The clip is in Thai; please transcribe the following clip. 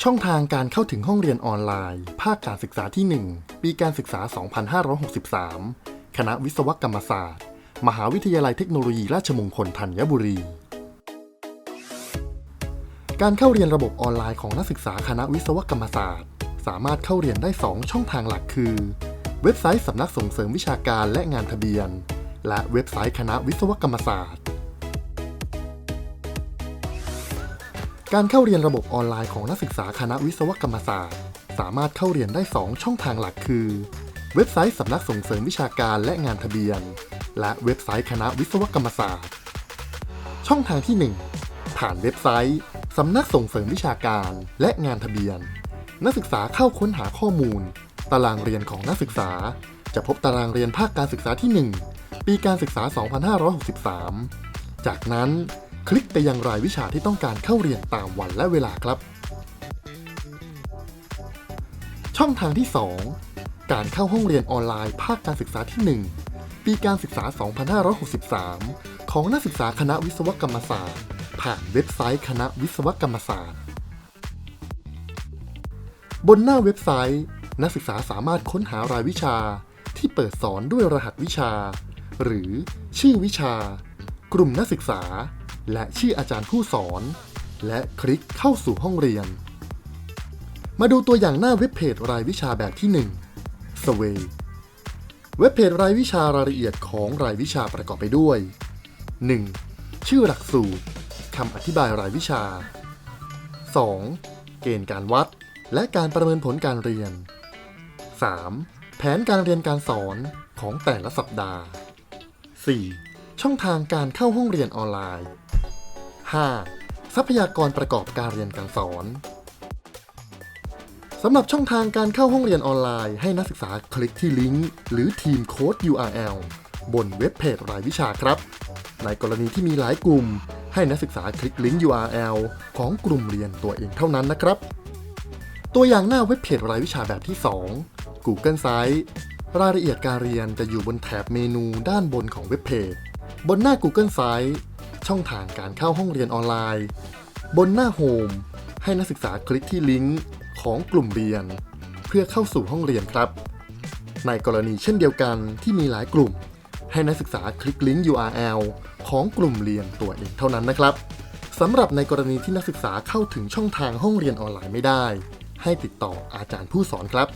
ช่องทางการเข้าถึงห้องเรียนออนไลน์ ภาคการศึกษาที่ 1 ปีการศึกษา 2563 คณะวิศวกรรมศาสตร์ มหาวิทยาลัยเทคโนโลยีราชมงคลธัญบุรี การเข้าเรียนระบบออนไลน์ของนักศึกษาคณะวิศวกรรมศาสตร์ สามารถเข้าเรียนได้ 2 ช่องทางหลักคือ เว็บไซต์สำนักส่งเสริมวิชาการและงานทะเบียน และเว็บไซต์คณะวิศวกรรมศาสตร์ การเข้าเรียนระบบออนไลน์ของนักศึกษาคณะวิศวกรรมศาสตร์ สามารถเข้าเรียนได้ 2 ช่องทางหลักคือ เว็บไซต์สำนักส่งเสริมวิชาการและงานทะเบียน และเว็บไซต์คณะวิศวกรรมศาสตร์ ช่องทางที่ 1 ผ่านเว็บไซต์สำนักส่งเสริมวิชาการและงานทะเบียน นักศึกษาเข้าค้นหาข้อมูล ตารางเรียนของนักศึกษา จะพบตารางเรียนภาคการศึกษาที่ 1 ปีการศึกษา 2563 จากนั้น คลิกไปยังรายวิชาที่ต้องการเข้าเรียนตามวันและเวลาครับ ช่องทางที่ 2 การเข้าห้องเรียนออนไลน์ ภาคการศึกษาที่ 1 ปีการศึกษา 2563 ของนักศึกษาคณะวิศวกรรมศาสตร์ ผ่านเว็บไซต์คณะวิศวกรรมศาสตร์ บนหน้าเว็บไซต์ นักศึกษาสามารถค้นหารายวิชาที่เปิดสอนด้วยรหัสวิชา หรือชื่อวิชา กลุ่มนักศึกษา และชื่ออาจารย์ผู้สอน และคลิกเข้าสู่ห้องเรียน มาดูตัวอย่างหน้าเว็บเพจรายวิชาแบบที่ 1 Sway เว็บเพจรายวิชารายละเอียดของรายวิชาประกอบไปด้วย 1. ชื่อหลักสูตรคำอธิบายรายวิชา 2. เกณฑ์การวัด และการประเมินผลการเรียน 3. แผนการเรียนการสอนของแต่ละสัปดาห์ 4. ช่องทางการเข้าห้องเรียนออนไลน์ 5. ทรัพยากรประกอบการเรียนการสอนสำหรับช่องทางการเข้าห้องเรียนออนไลน์ให้นักศึกษาคลิกที่ลิงก์หรือทีมโค้ด URL บนเว็บเพจรายวิชาครับ ในกรณีที่มีหลายกลุ่ม ให้นักศึกษาคลิกลิงก์ URL ของกลุ่มเรียนตัวเองเท่านั้นนะครับ ตัวอย่างหน้าเว็บเพจรายวิชาแบบที่ 2 Google Sites รายละเอียดการเรียนจะอยู่บนแถบเมนูด้านบนของเว็บเพจ บนหน้า Google Site ช่องทางการเข้าห้องเรียนออนไลน์ บนหน้าโฮมให้นักศึกษาคลิกที่ลิงก์ของกลุ่มเรียน เพื่อเข้าสู่ห้องเรียนครับ ในกรณีเช่นเดียวกันที่มีหลายกลุ่ม ให้นักศึกษาคลิกลิงก์ URL ของกลุ่มเรียนตัวเองเท่านั้นนะครับสำหรับในกรณีที่นักศึกษาเข้าถึงช่องทางห้องเรียนออนไลน์ไม่ได้ ให้ติดต่ออาจารย์ผู้สอนครับ